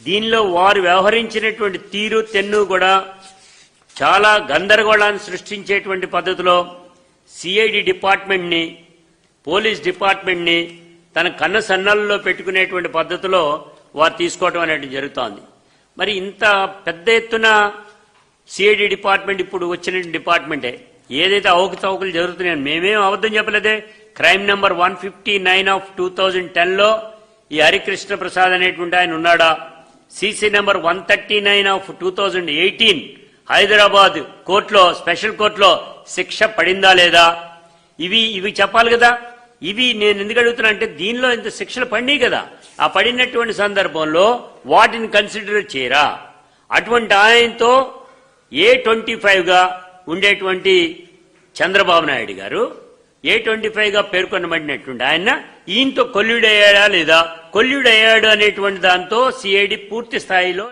దీనిలో వారు వ్యవహరించినటువంటి తీరు తెన్ను కూడా చాలా గందరగోళాన్ని సృష్టించేటువంటి పద్ధతిలో సిఐడి డిపార్ట్మెంట్ని పోలీస్ డిపార్ట్మెంట్ని తన కన్న సన్నల్లో పెట్టుకునేటువంటి పద్ధతిలో వారు తీసుకోవడం అనేది జరుగుతోంది. మరి ఇంత పెద్ద ఎత్తున సిఐడి డిపార్ట్మెంట్ ఇప్పుడు వచ్చిన డిపార్ట్మెంటే ఏదైతే అవకతవకలు జరుగుతున్నాయో మేమేం అబద్ధం చెప్పలేదే. Crime number one fifty nine of two thousand టెన్లో ఈ హరికృష్ణ ప్రసాద్ అనేటువంటి ఆయన ఉన్నాడా? CC number one thirty nine of two thousand eighteen. Hyderabad కోర్టులో స్పెషల్ కోర్టులో శిక్ష పడిందా లేదా? ఇవి ఇవి చెప్పాలి కదా. ఇవి నేను ఎందుకు అడుగుతున్నా అంటే దీనిలో ఇంత శిక్షలు పడినాయి కదా. ఆ పడినటువంటి సందర్భంలో వాటిని కన్సిడర్ చేయరా? అటువంటి ఆయనతో ఏ ట్వంటీ గా ఉండేటువంటి చంద్రబాబు నాయుడు గారు ఏ ట్వంటీ గా పేర్కొనబడినటువంటి ఆయన ఈయనతో కొల్లుడయ్యాడా లేదా? కొల్లుడయ్యాడు అనేటువంటి దాంతో సిఐడి పూర్తి స్థాయిలో